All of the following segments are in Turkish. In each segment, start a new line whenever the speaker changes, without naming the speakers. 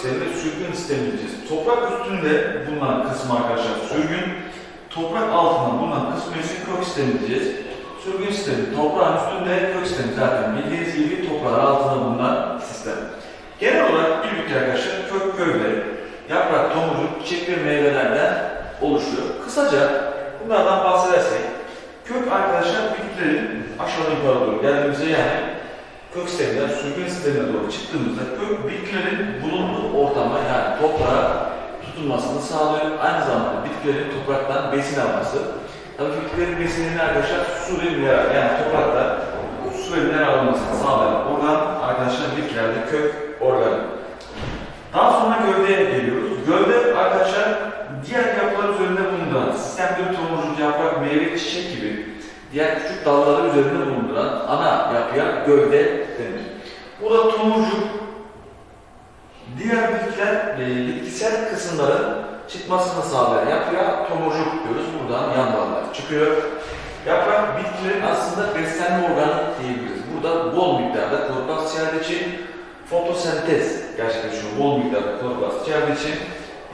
sistemi sürgün sistemi diyeceğiz. Toprak üstünde bulunan kısmı arkadaşlar sürgün, toprak altında bulunan kısmı ise kök sistemi diyeceğiz. Sürgün sistemi toprağın üstünde, kök sistemi zaten bildiğiniz gibi toprağın altında bulunan sistem. Genel olarak bildik arkadaşlar kök gövde, yaprak, tomurcuk, çiçek ve meyvelerden oluşuyor. Kısaca bunlardan bahsedersek kök arkadaşlar bitkilerin aşağı yukarı doğru geldiğimizde yani kök sisteminden sürgün sistemine doğru çıktığımızda kök bitkilerin bulunduğu ortama yani toprağa tutunmasını sağlıyor. Aynı zamanda bitkilerin topraktan besin alması. Tabii ki bitkilerin besinini arkadaşlar su ve mineral yani toprakta su ve mineral almasını sağlayan organ arkadaşlar bitkilerde kök organı. Daha sonra gövdeye geliyoruz. Gövde arkadaşlar diğer yapılar üzerinde bulunduran sistemde tomurcuk, yaprak, meyve, çiçek gibi diğer küçük dalları üzerinde bulunduran ana yapıya gövde denir. Bu da tomurcuk, diğer bitkiler, e, bitkisel kısımların çıkmasını sağlayan yapıya tomurcuk diyoruz. Buradan yan dallar çıkıyor. Yaprak bitkilerin aslında beslenme organı diyebiliriz. Burada bol miktarda kloroplast içerdiği fotosentez gerçekleşiyor. Bol miktarda kloroplast içerdiği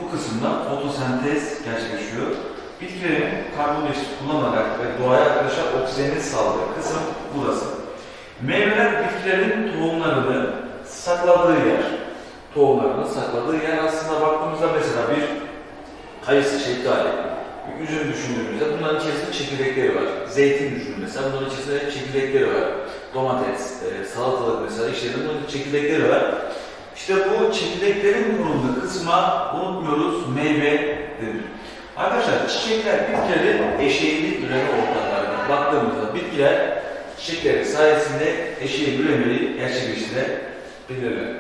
bu kısımda fotosentez gerçekleşiyor. Bitkilerin karbondioksit kullanarak ve doğaya arkadaşlar oksijeni sağladığı kısım burası. Meyveler bitkilerin tohumlarını sakladığı yer. Tohumlarını sakladığı yer aslında baktığımızda mesela bir kayısı, şeftali, üzüm düşündüğümüzde bunların içerisinde çekirdekleri var. Zeytin düşünün mesela bunların içerisinde çekirdekleri var. Domates, e, salatalık mesela içlerinde bunların çekirdekleri var. İşte bu çekirdeklerin bulunduğu kısma unutmuyoruz meyve denir. Arkadaşlar çiçekler bitkilerin eşeğili üreme ortamlarına baktığımızda bitkiler çiçekleri sayesinde eşeği üremeli gerçekleştirebilirler.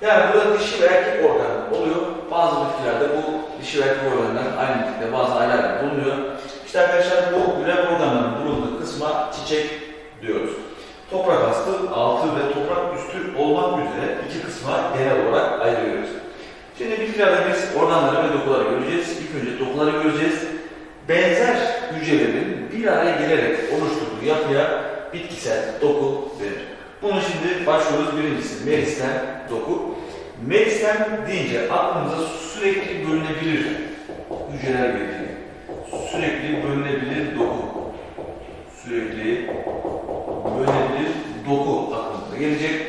Yani burada dişi ve erkek organ oluyor. Bazı bitkilerde bu dişi ve erkek organlar aynı bitkide bazı aylarla bulunuyor. İşte arkadaşlar bu üreme organlarının bulunduğu kısma çiçek diyoruz. Toprak astı, altı ve toprak üstü olmak üzere iki kısma genel olarak ayırıyoruz. Bitkilerde biz organları ve dokuları göreceğiz. İlk önce dokuları göreceğiz. Benzer hücrelerin bir araya gelerek oluşturduğu yapıya bitkisel doku denir. Bunu şimdi başlıyoruz birincisi meristen doku. Meristen deyince aklımıza sürekli bölünebilir hücreler geliyor. Sürekli bölünebilir doku. Sürekli bölünebilir doku aklımıza gelecek.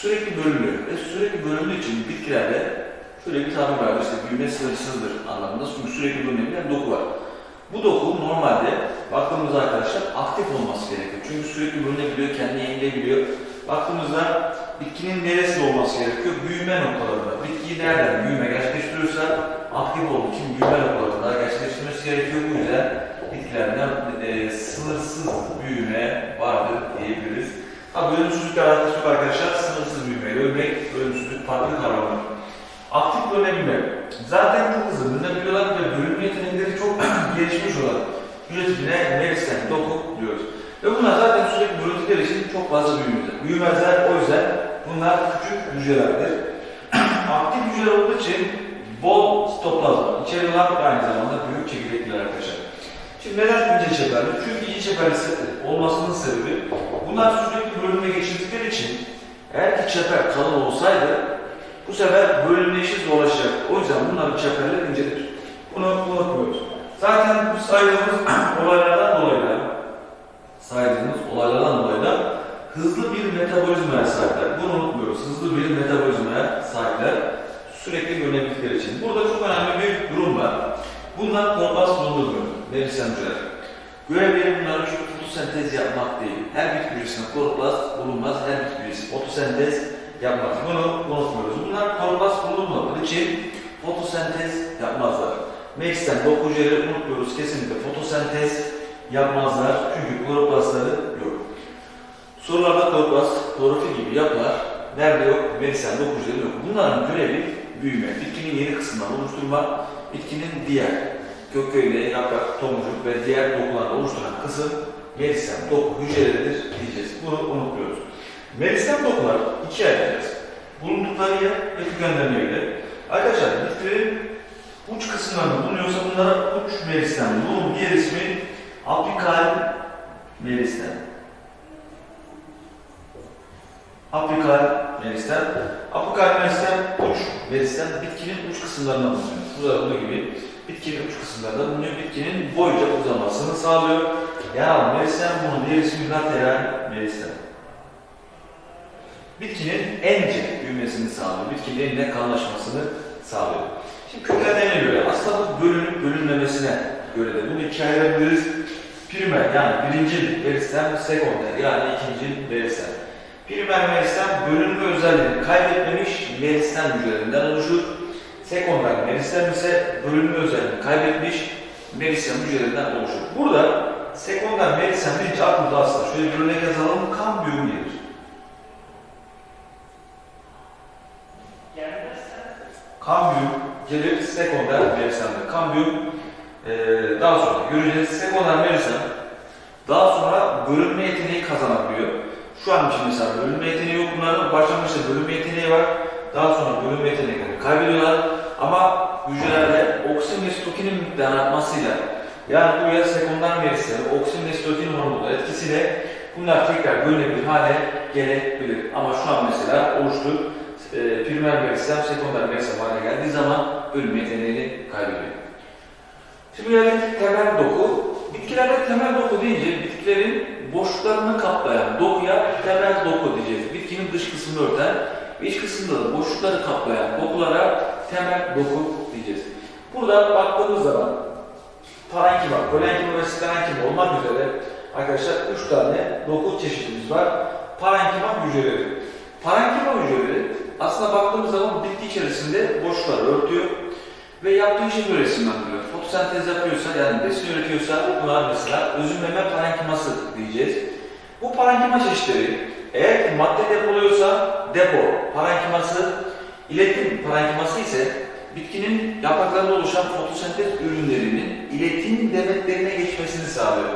Sürekli bölünüyor ve sürekli bölündüğü için bitkilerde şöyle bir tabir var işte büyüme sınırsızdır anlamında çünkü sürekli bölünebilen doku var. Bu doku normalde baktığımızda arkadaşlar aktif olması gerekiyor. Çünkü sürekli bölünebiliyor, kendini yenilebiliyor. Baktığımızda bitkinin neresi olması gerekiyor? Büyüme noktalarında. Bitkiyi nereden büyüme gerçekleştiriyorsa aktif olduğu için büyüme noktalarında gerçekleştirmesi gerekiyor. Bu yüzden bitkilerden e, sınırsız büyüme vardır diyebiliriz. Tabii ölümsüzlükle alakası yok arkadaşlar. Sınırsız büyüme, ölmek, ölümsüzlük farklı kavramlar. Bölünebilme. Zaten çok hızlı bölünebiliyorlar ve bölünme yetenekleri çok gelişmiş olan hücre tipine meristen doku diyoruz. Ve bunlar zaten sürekli bölündükleri için çok fazla büyümezler. Büyümezler o yüzden bunlar küçük hücrelerdir. Aktif hücre olduğu için bol sitoplazma içeriyorlar ve aynı zamanda büyük çekirdekliler arkadaşlar. Şimdi neden ince çeperli? Çünkü ince çeperli olmasının sebebi bunlar sürekli bölünme geçirdikleri için eğer ki çeper kalın olsaydı bu sefer bölünme işi zorlaşacak. O yüzden bunların çeperleri incedir. Bunu unutmuyoruz. Zaten bu saydığımız olaylardan dolayı da saydığımız olaylardan dolayı da hızlı bir metabolizmaya sahipler. Bunu unutmuyoruz. Hızlı bir metabolizmaya sahipler. Sürekli bölünebildikleri için. Burada çok önemli bir durum var. Bunlar korpas bulundurmuyor. Verirsen hücreler. Görevleri bunların çünkü fotosentez yapmak değil. Her bitki hücresinde kloroplast bulunmaz. Her bitki hücresi fotosentez yapmaz. Bunu unutmuyoruz. Bunlar kloroplast bulunmadığı için fotosentez yapmazlar. Meclisten doku hücreleri unutmuyoruz. Kesinlikle fotosentez yapmazlar. Çünkü kloroplastları yok. Sorularda kloroplast, klorofil gibi yapılar nerede yok? Meclisten doku hücreleri yok. Bunların görevi büyüme, bitkinin yeni kısımlarını oluşturma, bitkinin diğer kök köküyle yaprak, tomurcuk ve diğer dokularını oluşturan kısım meristem doku hücreleridir diyeceğiz. Bunu unutmuyoruz. Meristem dokular ikiye ayıracağız. Bulundukları yer ve kökenlerine göre. Arkadaşlar bitkilerin uç kısımlarında bulunuyorsa bunlara uç meristem. Bunun diğer ismi apikal meristem. Apikal meristem. Apikal meristem uç meristem bitkinin uç kısımlarında bulunuyor. Burada olduğu gibi bitkinin uç kısımlarında bulunuyor. Bitkinin boyunca uzamasını sağlıyor. Yani meristem bunun diğer ismi lateral meristem. Bitkinin ence büyümesini sağlıyor. Bitkinin enine kalınlaşmasını sağlıyor. Şimdi kökenlerine göre aslında bu bölünüp bölünmemesine göre de bunu ikiye ayırabiliriz. Primer yani birinci meristem, sekonder yani ikinci meristem. Primer meristem bölünme özelliğini kaybetmemiş meristem hücrelerinden oluşur. Sekonder meristem ise bölünme özelliğini kaybetmiş meristem hücrelerinden oluşur. Burada sekonder meristem deyince aklımda aslında şöyle bir örnek yazalım, kambiyum gelir. Kambiyum gelir sekonder meristemde. Kambiyum eee daha sonra göreceğiz sekonder meristem daha sonra bölünme yeteneği kazanabiliyor. Şu an için mesela bölünme yeteneği yok bunların. Başlangıçta bölünme yeteneği var. Daha sonra bölünme yeteneklerini kaybediyorlar. Ama hücrelerde oksin ve stokinin miktarı artmasıyla yani buraya sekonder meristem, oksin ve stokin hormonu etkisiyle bunlar tekrar bölünebilir hale gelebilir. Ama şu an mesela oluştu e, primer meristem, sekonder meristem haline geldiği zaman bölünme yeteneğini kaybediyor. Şimdi gelelim temel doku. Bitkilerde temel doku deyince bitkilerin boşluklarını kaplayan dokuya temel doku diyeceğiz. Bitkinin dış kısmını örten ve iç kısmında da boşlukları kaplayan dokulara temel doku diyeceğiz. Burada baktığımız zaman parenkima, kolenkima ve sklerenkima olmak üzere arkadaşlar 3 tane doku çeşidimiz var. Parenkima hücreleri. Parenkima hücreleri aslında baktığımız zaman bitki içerisinde boşlukları örtüyor ve yaptığı işi böyle isimlendiriyor. Fotosentez yapıyorsa yani besin üretiyorsa bunlar mesela özümleme parenkiması diyeceğiz. Bu parenkima çeşitleri eğer madde depoluyorsa depo parenkiması, iletim parenkiması ise bitkinin yapraklarında oluşan fotosentez ürünlerinin iletim demetlerine geçmesini sağlıyor.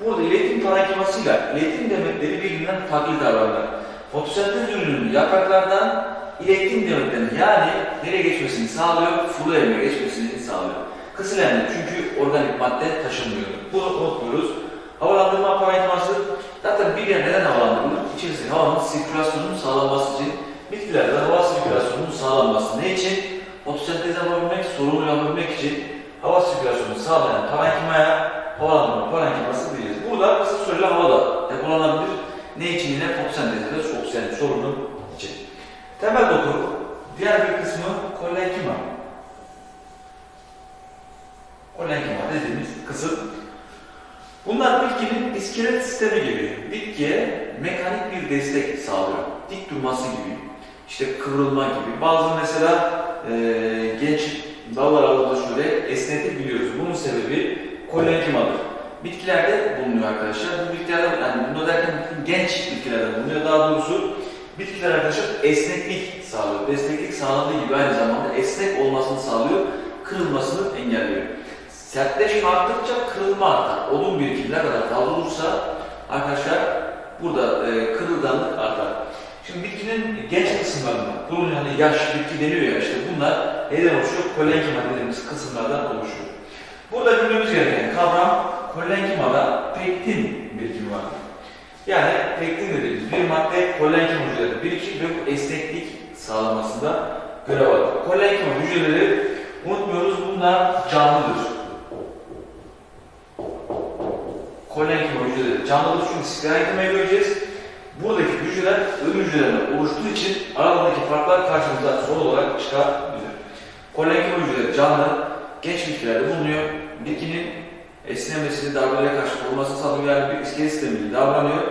Burada iletim parenkimasıyla iletim demetleri birbirinden farklı davranırlar. Fotosentez ürününün yapraklardan iletim demetlerine yani nereye geçmesini sağlıyor, fluorine geçmesini sağlıyor. Kısılenme çünkü organik madde taşınmıyor. Bunu unutmuyoruz. Havalandırma parenkiması zaten bir yer neden havalandırılır? İçerisinde havanın sirkülasyonunun sağlanması için bitkilerde hava sirkülasyonunun sağlanması. Ne için? Fotosentez yapabilmek, sorunu yapabilmek için hava sirkülasyonunu sağlayan parenkimaya havalandırma parenkiması diyeceğiz. Burada kısa süreli havada depolanabilir. Ne için yine fotosentez ya da oksijen sorunu. Temel doku, diğer bir kısmı kolenkima. Kolenkima dediğimiz kısım. Bunlar bitkinin iskelet sistemi gibi bitkiye mekanik bir destek sağlıyor. Dik durması gibi, işte kıvrılma gibi. Bazı mesela e, genç dallar alanında şöyle esnetebiliyoruz. Bunun sebebi kolenkimadır. Bitkilerde bulunuyor arkadaşlar. Bu bitkilerde, yani bunu derken genç bitkilerde bulunuyor. Daha doğrusu bitkiler arkadaşlar esneklik sağlıyor. Esneklik sağladığı gibi aynı zamanda esnek olmasını sağlıyor, kırılmasını engelliyor. Sertleşme arttıkça kırılma artar. Odun birikimi ne kadar fazla olursa arkadaşlar burada e, kırılganlık artar. Şimdi bitkinin genç kısımlarında, bunun hani yaş bitki deniyor ya işte bunlar neden oluşuyor? Kolenkima dediğimiz kısımlardan oluşuyor. Burada bilmemiz gereken kavram kolenkimada pektin birikimi var. Yani pektin dediğimiz bir madde kolenkim hücreleri birikir ve bu esneklik sağlamasında görev alır. Kolenkim hücreleri unutmuyoruz bunlar canlıdır. Kolenkim hücreleri canlıdır çünkü sklerenkima'yı göreceğiz. Buradaki hücreler ölü hücrelerden oluştuğu için aralarındaki farklar karşımıza soru olarak çıkabilir. Kolenkim hücreleri canlı, genç bitkilerde bulunuyor. Bitkinin esnemesini, darbelere karşı korumasını sağlıyor. Yani bir iskelet sistemi davranıyor.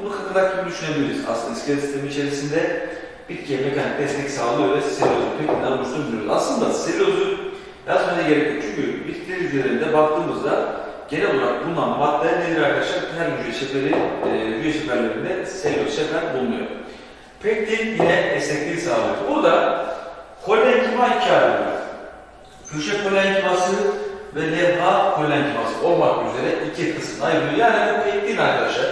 Bunu kıkırdak gibi düşünebiliriz. Aslında iskelet sistemi içerisinde bitkiye mekanik destek sağlıyor ve selülozu pekinden oluştuğunu biliyoruz. Aslında selülozu yazmaya gerek yok. Çünkü bitki hücrelerinde baktığımızda genel olarak bulunan madde nedir arkadaşlar? Her hücre şeferi, e, hücre şeferlerinde selüloz şefer bulunuyor. Pektin yine esnekliği sağlıyor. Burada kolenkima iki ayrılıyor. Hücre kolenkiması ve kolenkiması olmak üzere iki kısım ayrılıyor. Yani bu pektin arkadaşlar.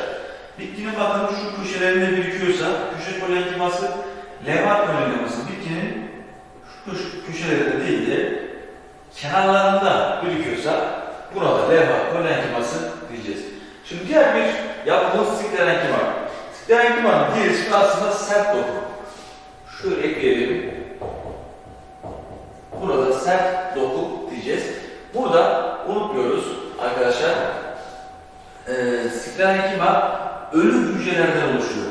Bitkinin bakın şu köşelerinde birikiyorsa köşe kolenkiması, levha kolenkiması bitkinin şu köş- köşelerinde değil de kenarlarında birikiyorsa burada levha kolenkiması diyeceğiz. Şimdi diğer bir yapımız sklerenkima. Sklerenkima diğer ismi aslında sert doku. Şöyle ekleyelim. Burada sert doku diyeceğiz. Burada unutmuyoruz arkadaşlar. E, sklerenkima ölü hücrelerden oluşuyor.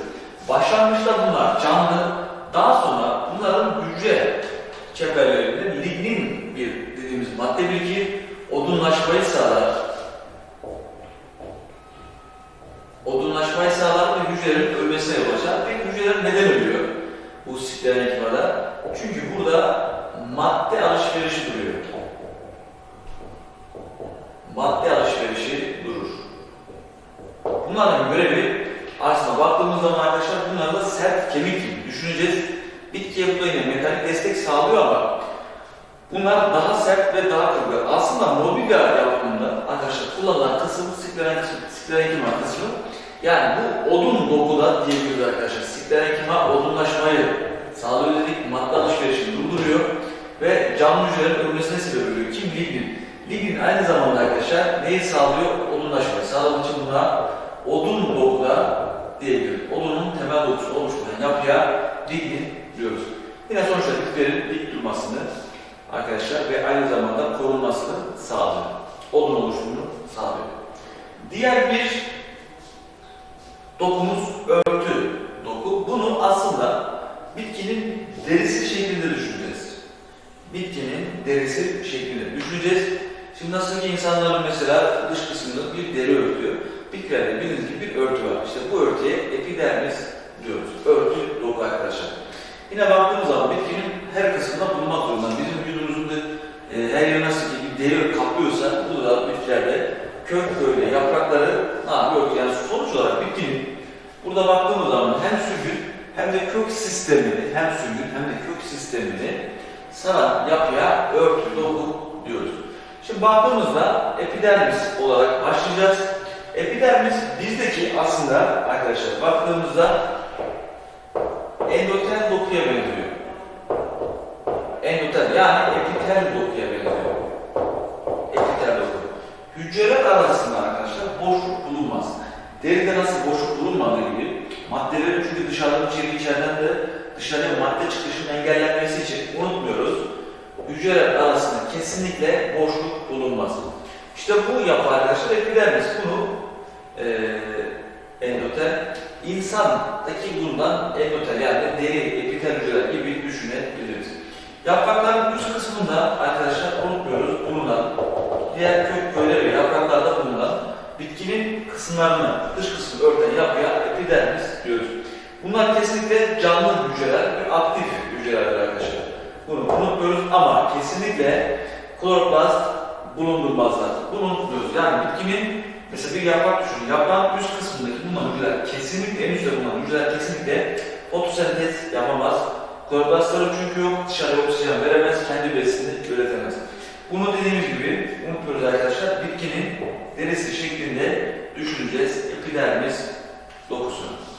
Başlangıçta bunlar canlı, daha sonra bunların hücre çeperlerinde lignin bir dediğimiz madde birikir, odunlaşmayı sağlar. Odunlaşmayı sağlar ve hücrelerin ölmesine yol. Peki hücreler neden ölüyor bu sklerenkimada? Çünkü burada madde alışverişi duruyor. Madde alışverişi durur. Bunların görevi aslında baktığımız zaman arkadaşlar bunlar da sert kemik gibi düşüneceğiz. Bitkiye da yine mekanik destek sağlıyor ama bunlar daha sert ve daha kıvrak. Aslında mobilya yapımında arkadaşlar kullanılan kısım sklerenkima sklerenkima kısmı. Yani bu odun dokuda diyebiliriz arkadaşlar. Sklerenkima odunlaşmayı sağlıyor dedik, madde alışverişini durduruyor ve canlı hücrelerin ölmesine sebep oluyor. Kim? Lignin. Lignin aynı zamanda arkadaşlar neyi sağlıyor? Odunlaşmayı. Sağlamak için buna odun dokuda diyebiliriz. Odunun temel dokusu oluşturan yapıya lignin diyoruz. Yine sonuçta bitkilerin dik durmasını arkadaşlar ve aynı zamanda korunmasını sağlıyor. Odun oluşumunu sağlıyor. Diğer bir dokumuz örtü doku. Bunu aslında bitkinin derisi şeklinde düşüneceğiz. Bitkinin derisi şeklinde düşüneceğiz. Şimdi nasıl ki insanların mesela dış kısmında bir deri örtüyor. Bitkilerde bildiğiniz gibi bir örtü var. İşte bu örtüye epidermis diyoruz. Örtü doku arkadaşlar. Yine baktığımız zaman bitkinin her kısmında bulunmak zorunda. Bizim vücudumuzun da e, her yeri nasıl ki bir deri kaplıyorsa bu da bitkilerde kök böyle yaprakları ne yapıyor? Yani sonuç olarak bitkinin burada baktığımız zaman hem sürgün hem de kök sistemini hem sürgün hem de kök sistemini saran yapıya örtü doku diyoruz. Şimdi baktığımızda epidermis olarak başlayacağız. Epidermis bizdeki aslında arkadaşlar baktığımızda endotel dokuya benziyor. Endotel yani epitel dokuya benziyor. Epitel doku. Hücreler arasında arkadaşlar boşluk bulunmaz. Deride nasıl boşluk bulunmadığı gibi maddelerin çünkü dışarıdan içeri içeriden de dışarıya madde çıkışının engellenmesi için unutmuyoruz. Hücreler arasında kesinlikle boşluk bulunmaz. İşte bu yapı arkadaşlar epidermis. Bunu eee endotel insandaki bulunan endotel yani deri epitel hücreler gibi düşünebiliriz. Yaprakların üst kısmında arkadaşlar unutmuyoruz bulunan diğer kök köyleri ve yapraklarda bulunan bitkinin kısımlarını, dış kısmını örten yapıya epidermis diyoruz. Bunlar kesinlikle canlı hücreler ve aktif hücrelerdir arkadaşlar. Bunu unutmuyoruz ama kesinlikle kloroplast bulundurmazlar. Bunu unutmuyoruz. Yani bitkinin mesela bir yaprak düşünün. Yaprağın üst kısmındaki bulunan hücreler kesinlikle en üstte bulunan hücreler kesinlikle fotosentez yapamaz. Kloroplastları çünkü yok, dışarıya oksijen veremez, kendi besinini üretemez. Bunu dediğimiz gibi unutmuyoruz arkadaşlar. Bitkinin derisi şeklinde düşüneceğiz epidermis dokusunu.